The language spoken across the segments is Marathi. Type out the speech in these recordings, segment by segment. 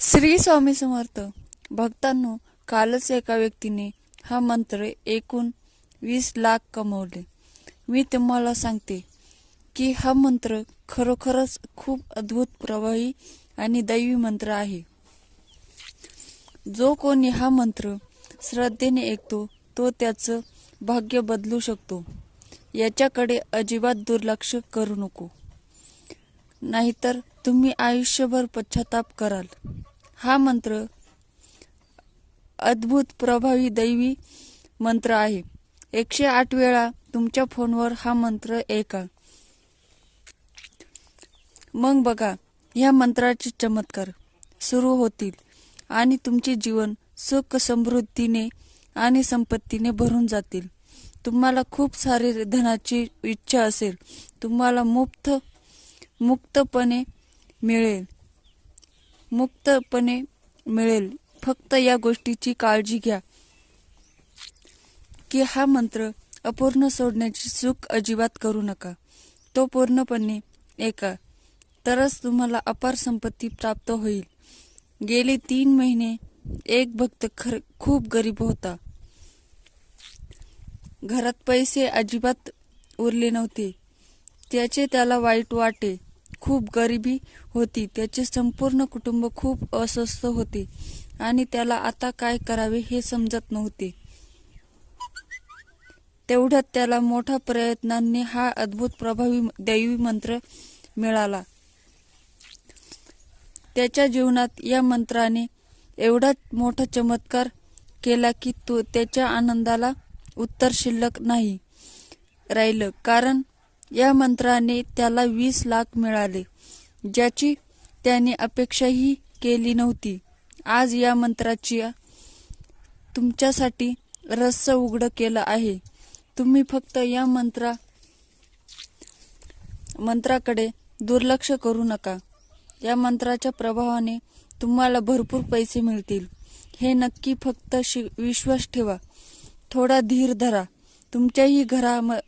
श्री स्वामी समर्थ भक्तांनो कालच एका व्यक्तीने हा मंत्र एकूण वीस लाख कमवले. मी तुम्हाला सांगते की हा मंत्र खरोखरच खूप अद्भुत प्रभावी आणि दैवी मंत्र आहे. जो कोणी हा मंत्र श्रद्धेने ऐकतो तो त्याचं भाग्य बदलू शकतो. याच्याकडे अजिबात दुर्लक्ष करू नको. नाहीतर तुम्ही आयुष्यभर पश्चाताप कराल. हा मंत्र अद्भुत प्रभावी दैवी मंत्र आहे. एकशे आठ वेळा तुमच्या फोनवर हा मंत्र ऐका. मग बघा या मंत्राचे चमत्कार सुरू होतील आणि तुमचे जीवन सुख समृद्धीने आणि संपत्तीने भरून जातील. तुम्हाला खूप सारे धनाची इच्छा असेल. तुम्हाला मुक्त मुक्तपणे मिळेल. मुक्तपणे मिळेल. फक्त या गोष्टीची काळजी घ्या. की हा मंत्र अपूर्ण सोडण्याची चूक अजिबात करू नका. तो पूर्णपणे ऐका तरच तुम्हाला अपार संपत्ती प्राप्त होईल. गेले तीन महिने एक भक्त खर खूप गरीब होता. घरात पैसे अजिबात उरले नव्हते. त्याचे त्याला वाईट वाटे. खूप गरिबी होती. त्याचे संपूर्ण कुटुंब खूप अस्वस्थ होते आणि त्याला आता काय करावे हे समजत नव्हते. तेवढ्यात त्याला मोठ्या प्रयत्नांनी हा अद्भुत प्रभावी दैवी मंत्र मिळाला. त्याच्या जीवनात या मंत्राने एवढा मोठा चमत्कार केला की तो त्याच्या आनंदाला उत्तर शिल्लक नाही राहिलं. कारण या मंत्राने त्याला वीस लाख मिळाले ज्याची त्याने अपेक्षाही केली नव्हती. आज या मंत्राची तुमच्यासाठी रहस्य उघड केलं आहे. तुम्ही फक्त या मंत्रा मंत्राकडे दुर्लक्ष करू नका. या मंत्राच्या प्रभावाने तुम्हाला भरपूर पैसे मिळतील. हे नक्की फक्त शि विश्वास ठेवा. थोडा धीर धरा. तुमच्याही घरा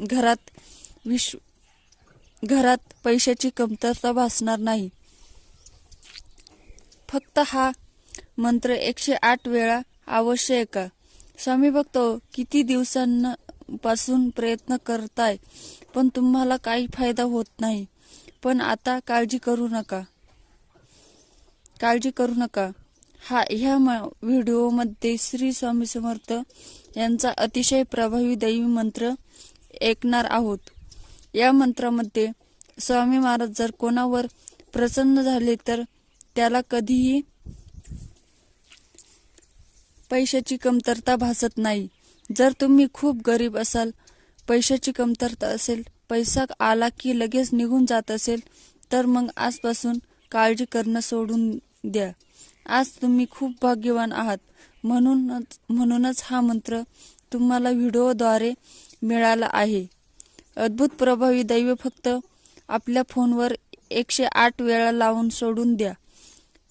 घरात विश्व घरात पैशाची कमतरता भासणार नाही. फक्त हा मंत्र एकशे आठ वेळा अवश्य ऐका स्वामी भक्त किती दिवसांपासून प्रयत्न करताय पण तुम्हाला काही फायदा होत नाही. पण आता काळजी करू नका. काळजी करू नका. हा ह्या व्हिडिओमध्ये श्री स्वामी समर्थ यांचा अतिशय प्रभावी दैवी मंत्र ऐकणार आहोत. या मंत्रामध्ये स्वामी महाराज जर कोणावर प्रसन्न झाले तर त्याला कधीही पैशाची कमतरता भासत नाही. जर तुम्ही खूप गरीब असाल पैशाची कमतरता असेल पैसा आला की लगेच निघून जात असेल तर मग आजपासून काळजी करणं सोडून द्या. आज तुम्ही खूप भाग्यवान आहात. म्हणूनच म्हणूनच हा मंत्र तुम्हाला व्हिडिओद्वारे मिळाला आहे. अद्भुत प्रभावी दैव फक्त आपल्या फोनवर एकशे आठ वेळा लावून सोडून द्या.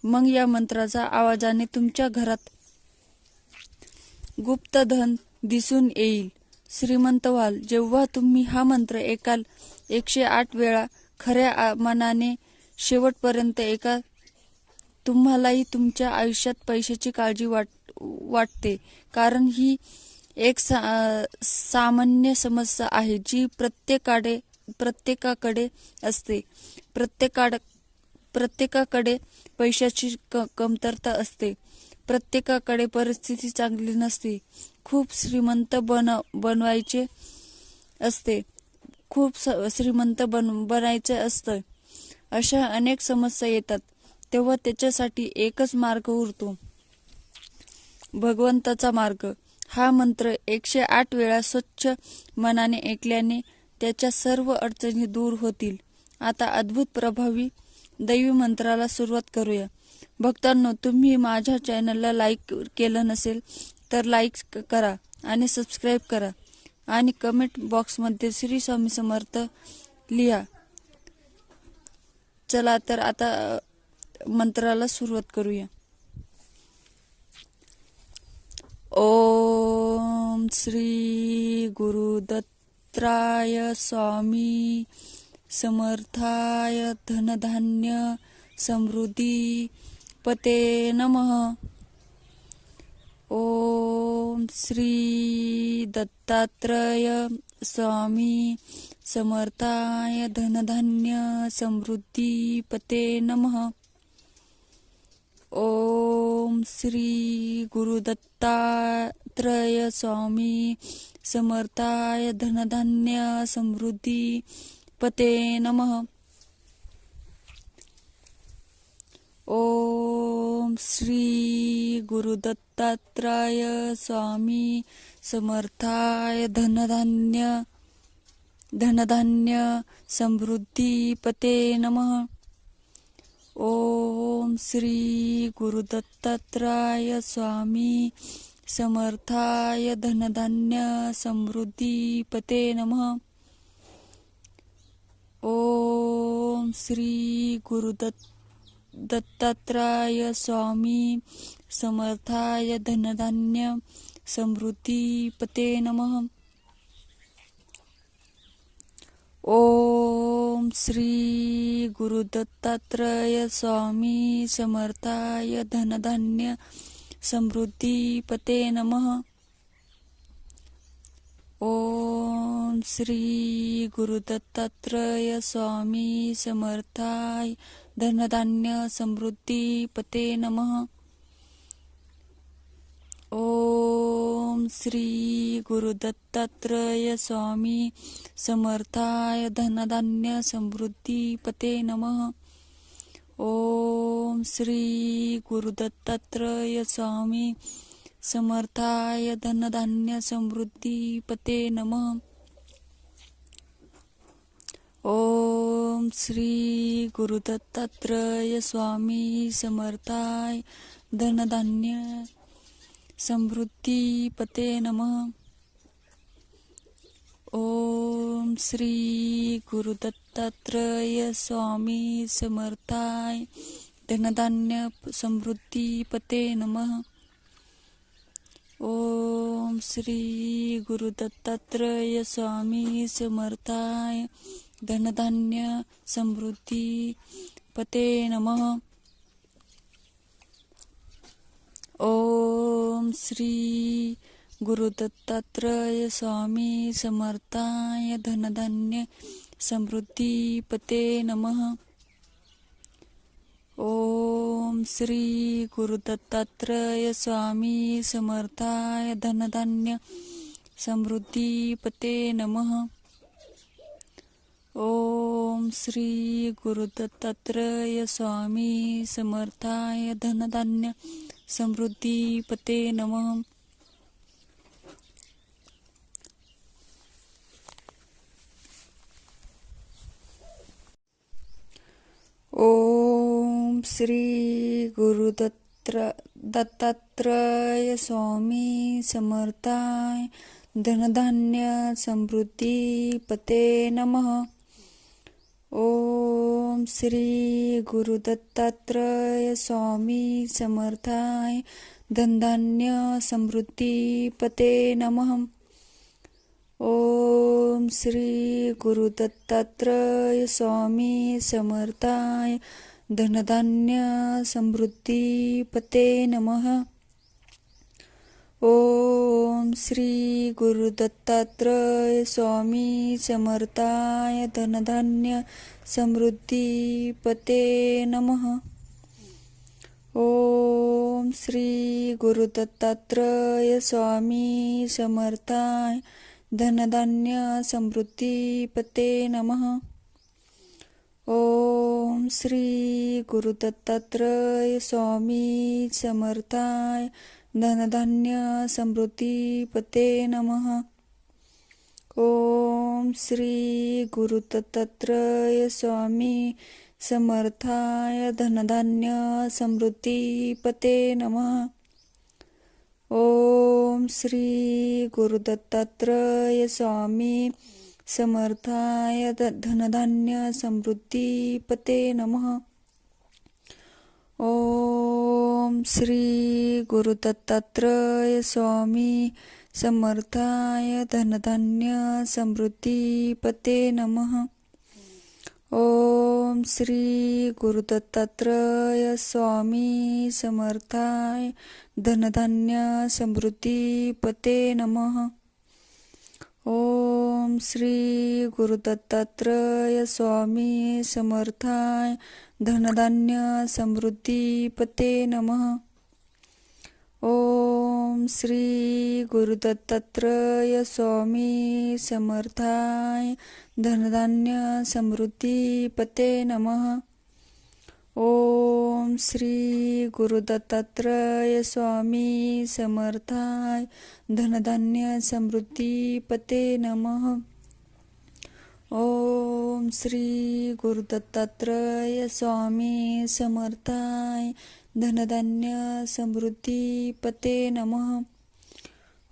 मग या मंत्राचा आवाजाने तुमच्या घरात गुप्तधन दिसून येईल. श्रीमंत व्हाल जेव्हा तुम्ही हा मंत्र एकाल एकशे आठ वेळा खऱ्या मनाने शेवटपर्यंत एका तुम्हालाही तुमच्या आयुष्यात पैशाची काळजी वाट वाटते. कारण ही एक सा सामान्य समस्या आहे जी प्रत्येकाकडे प्रत्येकाकडे असते. प्रत्येकाड प्रत्येकाकडे पैशाची क कमतरता असते. प्रत्येकाकडे परिस्थिती चांगली नसते. खूप श्रीमंत बन बनवायचे असते. खूप श्रीमंत बन बनायचे असतं. अशा अनेक समस्या येतात. तेव्हा त्याच्यासाठी एकच मार्ग उरतो. भगवंताचा मार्ग. हा मंत्र एकशे आठ वेळा स्वच्छ मनाने ऐकल्याने त्याच्या सर्व अडचणी दूर होतील. आता अद्भुत प्रभावी दैवी मंत्राला सुरुवात करूया. भक्तांनो तुम्ही माझ्या चॅनलला लाईक केलं नसेल तर लाईक करा आणि सबस्क्राईब करा. आणि कमेंट बॉक्समध्ये श्री स्वामी समर्थ लिहा. चला तर आता मंत्राला सुरुवात करूया. ओम श्री गुरुदत्त्राय स्वामी समर्थाय धनधान्य समृद्धी पते नमः। ओम श्री दत्तात्रय स्वामी समर्थाय धनधान्य समृद्धी पते नमः। ओम श्री गुरुदत्तात्रय स्वामी समर्थाय धनधान्य समृद्धी पते नमः. ओम श्री गुरुदत्तात्रय स्वामी समर्थाय धनधान्य धनधान्य समृद्धी पते नमः. ओम श्री गुरुदत्तात्रय स्वामी समर्थाय धनधान्य समृद्धी पते नमः। ओम श्री गुरुदत्त दत्तात्राय स्वामी समर्थाय धनधान्य समृद्धी पते नमः। ओम श्री गुरुदत्तात्रय स्वामी समर्थाय धनधान्य समृद्धी पते नमः। ओम श्री गुरुदत्तात्रय स्वामी समर्थाय धनधान्य समृद्धी पते नमः ओम श्री गुरुदत्तात्रय स्वामी समर्थाय धनधान्य समृद्धी पते नमः. ओम श्री गुरुदत्तात्रय स्वामी समर्थाय धनधान्य समृद्धी पते नमः. ओम श्री गुरुदत्तात्रय स्वामी समर्थाय धनधान्य समृद्धी पते नमः। ओम श्री गुरुदत्तात्रय स्वामी समर्थाय धनधान्य समृद्धी पते नमः। ओम श्री गुरुदत्तात्रय स्वामी समर्थाय धनधान्य समृद्धी पते नमः ओम श्री गुरुदत्तात्रय स्वामी समर्थाय धनधान्य समृद्धीपते नमः। ओम श्री गुरुदत्तात्रय स्वामी समर्थाय धनधान्य समृद्धीपते नमः। ओम श्री गुरुदत्तात्रय स्वामी समर्थाय धनधान्य समृद्धी पते नमः। ओम श्री गुरुदत्र दत्तात्रय स्वामी समर्थाय धनधान्य समृद्धी पते नमः। ओम श्री गुरुदत्तात्रय स्वामी समर्थाय धनधान्य समृद्धी पते नमः। ओम श्री गुरुदत्तात्रय स्वामी समर्थाय धनधान्य समृद्धी पते नमः। ओम श्री गुरुदत्तात्रय स्वामी समर्थाय धनधान्य समृद्धी पते नमः। ओम श्री गुरुदत्तात्रय स्वामी समर्थाय धनधान्य समृद्धी पते नमः। ओम श्री गुरुदत्तात्रय स्वामी समर्थाय धनधान्य समृद्धी पते नमः। ओम श्री गुरुदत्तात्रय स्वामी समर्थाय धनधान्य समृद्धी पते नमः। ओम श्री गुरुदत्तात्रय स्वामी समर्थाय धनधान्य समृद्धी पते नमः। ओम श्री गुरुदत्तात्रय स्वामी समर्थाय धनधान्य समृद्धिपते नम। नमः ओम श्री गुरुदत्तात्रय स्वामी समर्थाय धनधान्य समृद्धिपते नमः। ओम श्री गुरुदत्तात्रय स्वामी समर्थाय धनधान्य समृद्धी पते नमः। ओम श्री गुरुदत्तात्रय स्वामी समर्थाय धनधान्य समृद्धी पते नमः। ओम श्री गुरुदत्तात्रय स्वामी समर्थाय धनधान्य समृद्धी पते नमः। ओम श्री गुरुदत्तात्रय स्वामी समर्थाय धनधान्य समृद्धी पते नमः।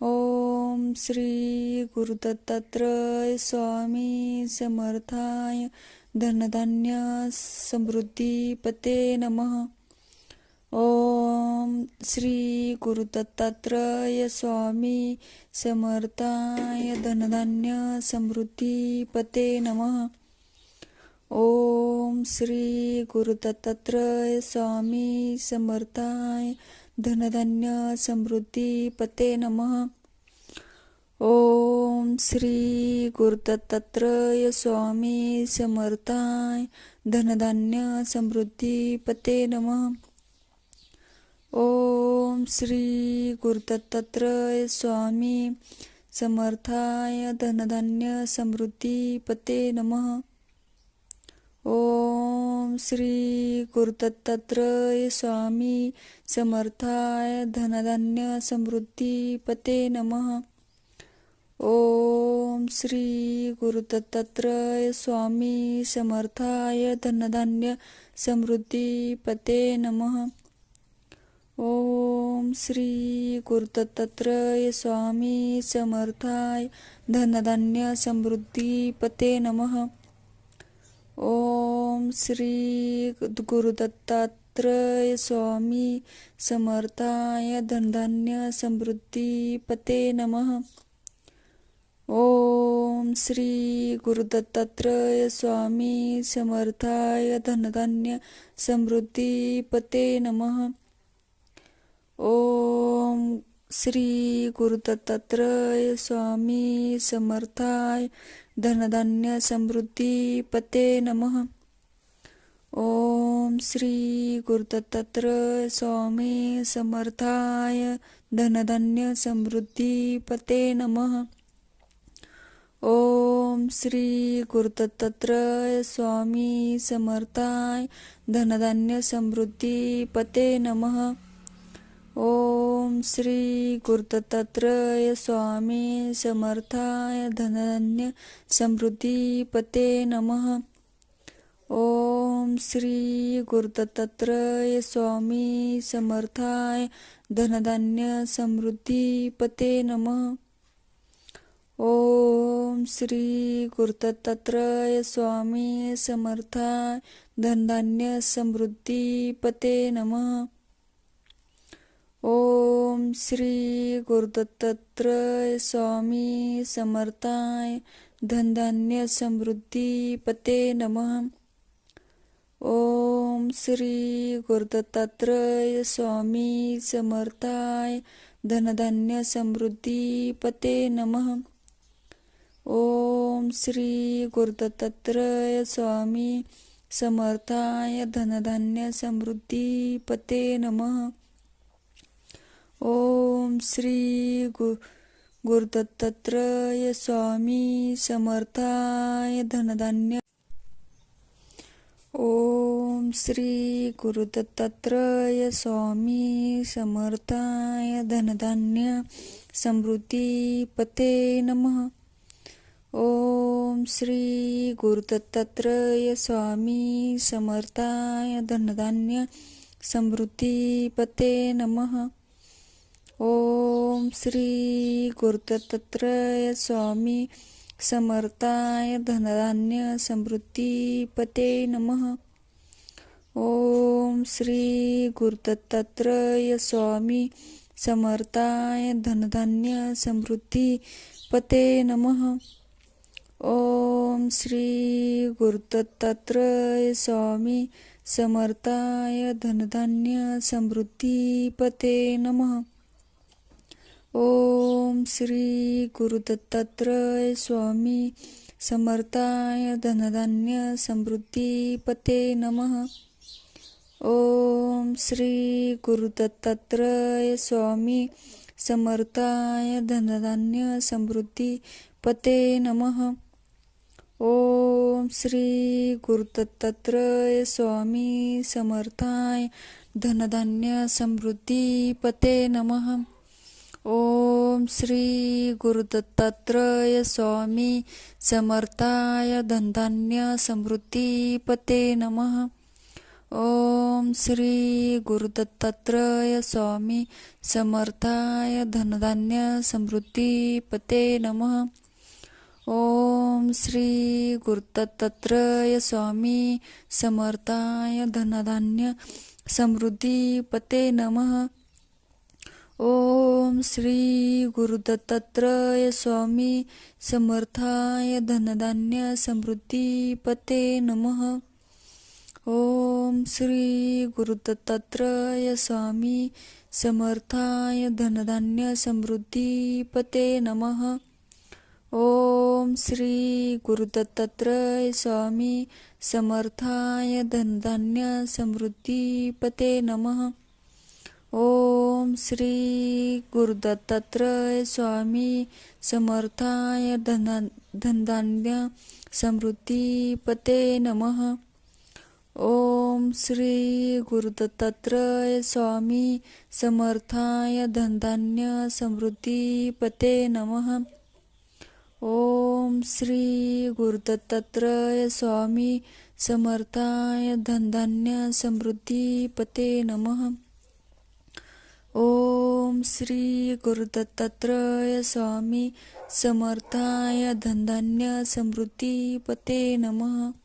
ओम श्री गुरुदत्तात्रय स्वामी समर्थाय धनधान्य समृद्धी पते नमः. ओम श्री गुरुदत्तात्रय स्वामी समर्थाय धनधान्य समृद्धी पते नमः. ओम श्री गुरुदत्तात्रय स्वामी समर्थाय धनधान्य समृद्धी पते नमः. ओम श्री गुरुदत्तात्रय स्वामी समर्थाय धनधान्य समृद्धी पते नमः। ओम श्री गुरुदत्तात्रय स्वामी समर्थाय धनधान्य समृद्धी पते नमः। ओम श्री गुरुदत्तात्रय स्वामी समर्थाय धनधान्य समृद्धी पते नमः। ओम श्री गुरुदत्तात्रय स्वामी समर्थाय धनधान्य समृद्धी पते नमः। ओम श्री गुरुदत्तात्रय स्वामी समर्थाय धनधान्य समृद्धी पते नमः। ओम श्री गुरुदत्तात्रय स्वामी समर्थाय धनधान्य समृद्धी पते नमः। ओम श्री गुरुदत्तात्रय स्वामी समर्थाय धनधान्य समृद्धी पते नमः। ओम श्री गुरुदत्तात्रय स्वामी समर्थाय धनधान्य समृद्धी पते नमः। ओम श्री गुरुदत्तात्रय स्वामी समर्थाय धनधान्य समृद्धी पते नमः। ओम श्री गुरुदत्तत्रय स्वामी समर्थाय धनधान्य समृद्धी पते नमः। ओम श्री गुरुदत्तत्रय स्वामी समर्थाय धनधान्य समृद्धी पते नमः। ओम श्री गुरुदत्तत्रय स्वामी समर्थाय धनधान्य समृद्धी पते नमः। ओम श्री गुरुदत्तात्रय स्वामी समर्थाय धनधान्य समृद्धी पते नमः। ओम श्री गुरुदत्तात्रय स्वामी समर्थाय धनधान्य समृद्धी पते नमः। ओम श्री गुरुदत्तात्रय स्वामी समर्थाय धनधान्य समृद्धी पते नमः। ओम श्री गुरुदत्तात्रय स्वामी समर्थाय धनधान्य समृद्धी पते नमः। ओम श्री गु गुरुदत्तात्रय स्वामी समर्थाय धनधान्य। ओम श्री गुरुदत्तात्रय स्वामी समर्थाय धनधान्य समृद्धी पते नमः। ओम श्री गुरुदत्तात्रय स्वामी समर्थाय धनधान्य समृद्धिपते नमः। ओम श्री गुरुदत्तात्रय स्वामी समर्थाय धनधान्य समृद्धिपते नमः। ओम श्री गुरुदत्तात्रय स्वामी समर्थाय धनधान्य समृद्धी पते नमः। ओम श्री गुरुदत्तात्रय स्वामी समर्थाय धनधान्य समृद्धीपते नमः। ओम श्री गुरुदत्तात्रय स्वामी समर्थाय धनधान्य समृद्धीपते नमः। ओम श्री गुरुदत्तात्रय स्वामी समर्थाय धनधान्य समृद्धी पते नमः। ओम श्री गुरुदत्तात्रय स्वामी समर्थाय धनधान्य समृद्धी पते नमः। ओम श्री गुरुदत्तात्रय स्वामी समर्थाय धनधान्य समृद्धी पते नमः। ओम श्री गुरुदत्तात्रय स्वामी समर्थाय धनधान्य समृद्धी पते नमः। ओम श्री गुरुदत्तात्रय स्वामी समर्थाय धनधान्य समृद्धी पते नमः। ओम श्री गुरुदत्तात्रय स्वामी समर्थाय धनधान्य समृद्धी पते नमः। ओम श्री गुरुदत्तात्रय स्वामी समर्थाय धनधान्य समृद्धी पते नमः। ओम श्री गुरुदत्तात्रय स्वामी समर्थाय धनधान्य समृद्धीपते नम। नमः ओम श्री गुरुदत्तात्रय स्वामी समर्थाय धनधान्य समृद्धीपते नम। नमः ओम श्री गुरुदत्तात्रय स्वामी समर्थाय धनधान्य समृद्धीपते नमः। ओम श्री गुरुदत्तात्रय स्वामी समर्थाय धनधान्य समृद्धी पते नमः। ओम श्री गुरुदत्तात्रय स्वामी समर्थाय धनधान्य समृद्धी पते नमः।